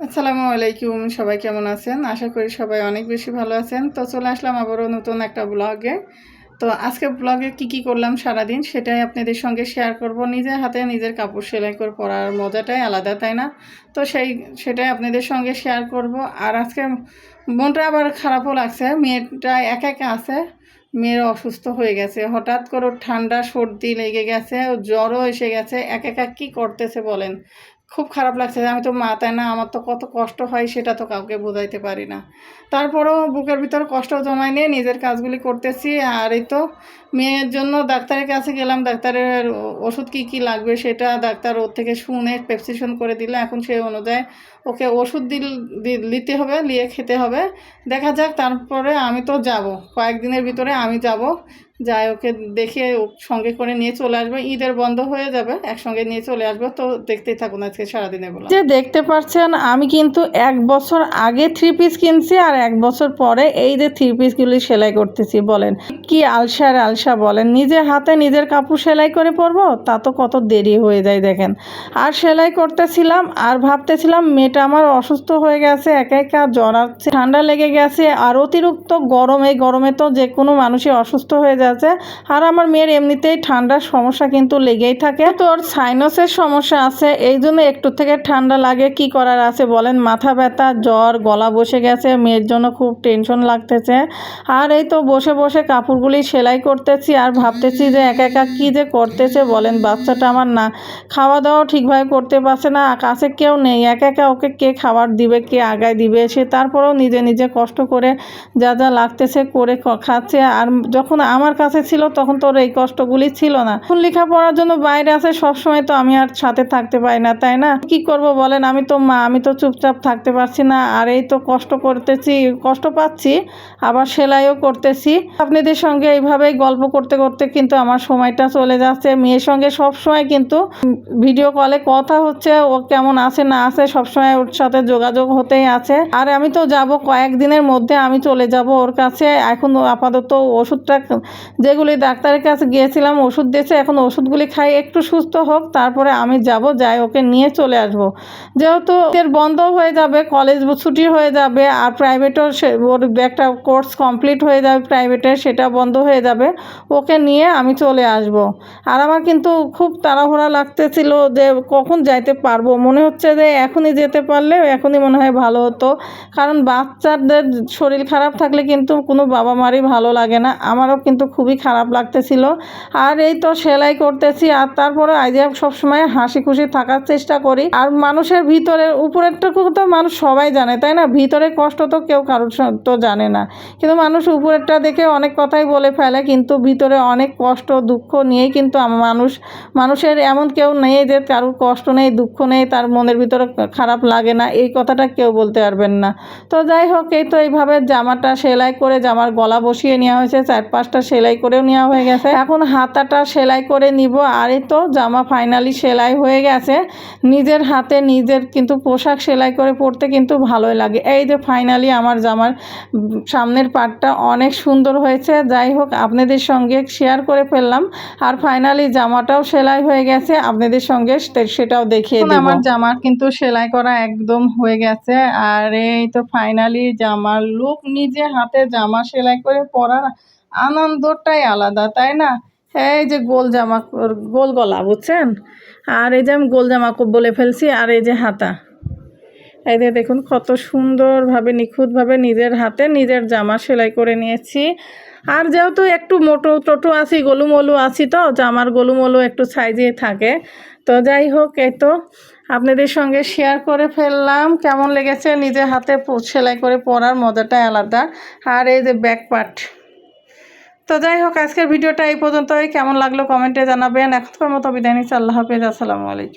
আসসালামু আলাইকুম, সবাই কেমন আছেন? আশা করি সবাই অনেক বেশি ভালো আছেন। তো চলে আসলাম আবারও নতুন একটা ব্লগে। তো আজকে ব্লগে কি কি করলাম সারাদিন সেটাই আপনাদের সঙ্গে শেয়ার করব। নিজের হাতে নিজের কাপড় সেলাই করে পরার মজাটাই আলাদা, তাই না? তো সেই, সেটাই আপনাদের সঙ্গে শেয়ার করব। আর আজকে মনটা আবার খারাপও লাগছে। মেয়েটা একা একা আছে, মেয়ের অসুস্থ হয়ে গেছে। হঠাৎ করে ঠান্ডা সর্দি লেগে গেছে, জ্বরও এসে গেছে। একা একা কী করতেছে বলেন? খুব খারাপ লাগছে আমি তো মা তাই না, আমার তো কত কষ্ট হয় সেটা তো কাউকে বোঝাইতে পারি না। তারপরেও বুকের ভিতরে কষ্ট জমায় নিয়ে নিজের কাজগুলি করতেছি। আর এই তো মেয়ের জন্য ডাক্তারের কাছে গেলাম, ডাক্তারের ওষুধ কি কি লাগবে সেটা ডাক্তার ওর থেকে শুনে প্রেসক্রিপশন করে দিল। এখন সেই অনুযায়ী ওকে ওষুধ দিল দিতে হবে নিয়ে খেতে হবে। দেখা যাক, তারপরে আমি তো যাব, কয়েকদিনের ভিতরে আমি যাব। যাই, ওকে দেখে সঙ্গে করে নিয়ে চলে আসব। ঈদের বন্ধ হয়ে যাবে, একসঙ্গে নিয়ে চলে আসব। তো দেখতেই থাকুন আজকে সারাদিনে বলা যে দেখতে পাচ্ছেন, আমি কিন্তু এক বছর আগে থ্রি পিস কিনছি আর এক বছর পরে এই যে থ্রি পিসগুলি সেলাই করতেছি, বলেন। কি আলসার আলসা, বলেন। নিজের হাতে নিজের কাপড় সেলাই করে পরবো? তা তো কত দেরি হয়ে যায়, দেখেন। আর সেলাই করতেছিলাম আর ভাবতেছিলাম, মেয়েটা আমার অসুস্থ হয়ে গেছে, একা একা জ্বরাচ্ছে ঠান্ডা লেগে গেছে, আর অতিরিক্ত গরম, এই গরমে তো যে কোনো মানুষই অসুস্থ হয়ে যাচ্ছে আর আমার মেয়ের এমনিতেই ঠান্ডার সমস্যা কিন্তু লেগেই থাকে। তোর সাইনাসের সমস্যা আছে, এই জন্য একটু থেকে ঠান্ডা লাগে। কি করার আছে বলেন? মাথা ব্যথা, জ্বর, গলা বসে গেছে, মেয়ের জন্য খুব টেনশন লাগতেছে। আর এই তো বসে বসে কাপড়গুলি সেলাই করতেছি আর ভাবতেছি যে একা একা কী যে করতেছে বলেন? বাচ্চাটা আমার না খাওয়া দাওয়া ঠিকভাবে করতে পারছে না, কাছে কেউ নেই। একা একা ওকে কে খাবার দিবে, কে আগায় দিবে? সে তারপরেও নিজে নিজে কষ্ট করে যা যা লাগতেছে করে খাচ্ছে। আর যখন আমার কাছে ছিল, তখন তোর এই কষ্টগুলি ছিল না। এখন লেখাপড়ার জন্য বাইরে আছে, সবসময় তো আমি আর সাথে থাকতে পারি না, তাই না? কি করব বলেন, আমি তো মা, আমি তো চুপচাপ থাকতে পারছি না, আর এই তো কষ্ট করতেছি, কষ্ট পাচ্ছি, আবার সেলাইও করতেছি। আপনাদের সঙ্গে এইভাবেই গল্প করতে করতে কিন্তু আমার সময়টা চলে যাচ্ছে। মেয়ের সঙ্গে সব সময় কিন্তু ভিডিও কলে কথা হচ্ছে, ও কেমন আছে, না আছে, সবসময় ওর সাথে যোগাযোগ হতেই আছে। আর আমি তো যাব কয়েকদিনের মধ্যে, আমি চলে যাব ওর কাছে। এখন আপাতত ওষুধটা যেগুলি ডাক্তারের কাছে গিয়েছিলাম, ওষুধ দিয়েছে, এখন ওষুধগুলি খাই, একটু সুস্থ হোক, তারপরে আমি যাব, যাই, ওকে নিয়ে চলে আসব। যেহেতু এর বন্ধ হয়ে যাবে, কলেজ ছুটি হয়ে যাবে, আর প্রাইভেটও সে ওর একটা কোর্স কমপ্লিট হয়ে যাবে প্রাইভেটে সেটা বন্ধ হয়ে যাবে, ওকে নিয়ে আমি চলে আসব। আর আমার কিন্তু খুব তাড়াহুড়া লাগতেছিল যে কখন যাইতে পারব। মনে হচ্ছে যে এখনই যেতে পারলে এখনই মনে হয় ভালো হতো। কারণ বাচ্চাদের শরীর খারাপ থাকলে কিন্তু কোনো বাবা মারই ভালো লাগে না। আমারও কিন্তু খুবই খারাপ লাগতেছিল। আর এই তো সেলাই করতেছি, আর তারপরে আইজা সবসময় হাসি খুশি থাকার চেষ্টা করি। আর মানুষের ভিতরের, উপরেরটুকু তো মানুষ সবাই জানে, তাই না? ভিতরের কষ্ট তো কেউ কারোর তো জানে না। কিন্তু মানুষ উপরেরটা দেখে অনেক কথাই বলে ফেলে, কিন্তু ভিতরে অনেক কষ্ট, দুঃখ নিয়েই কিন্তু মানুষ, মানুষের এমন কেউ নেই যে কারোর কষ্ট নেই, দুঃখ নেই, তার মনের ভিতরে খারাপ লাগে না, এই কথাটা কেউ বলতে পারবেন না। তো যাই হোক, এই তো এইভাবে জামাটা সেলাই করে জামার গলা বসিয়ে নেওয়া হয়েছে চার পাঁচটা সেলাই করেও নেওয়া হয়ে গেছে। এখন হাতাটা সেলাই করে নিব। আর এই তো জামা ফাইনালি সেলাই হয়ে গেছে। নিজের হাতে নিজের কিন্তু পোশাক সেলাই করে পরতে কিন্তু ভালোই লাগে। এই যে ফাইনালি আমার জামার সামনের পাটটা অনেক সুন্দর হয়েছে। যাই হোক আপনাদের সঙ্গে শেয়ার করে ফেললাম। আর ফাইনালি জামাটাও সেলাই হয়ে গেছে। আপনাদের সঙ্গে সেটাও দেখিয়ে আমার জামার কিন্তু সেলাই করা একদম হয়ে গেছে। আর এই তো ফাইনালি জামার লুক নিজে হাতে জামা সেলাই করে পরার আনন্দটাই আলাদা, তাই না? এই যে গোল জামা গোল গলা, বুঝছেন? আর এই যে আমি গোল জামা বলে ফেলছি, আর এই যে হাতা। এই যে দেখুন কত সুন্দরভাবে, নিখুঁতভাবে নিজের হাতে নিজের জামা সেলাই করে নিয়েছি। আর যেহেতু একটু মোটো টোটো আছি, গোলুমলু আছি তো জামার গোলুমলু একটু সাইজে থাকে। তো যাই হোক, এই তো আপনাদের সঙ্গে শেয়ার করে ফেললাম। কেমন লেগেছে নিজের হাতে সেলাই করে পরার মজাটাই আলাদা। আর এই যে ব্যাক পার্ট তো যাই হোক, আজকের ভিডিওটা এই পর্যন্তই। কেমন লাগল কমেন্টে জানাবেন। এখনকার মতো বিদায় নিচ্ছি। আল্লাহ হাফিজ। আসসালামু আলাইকুম।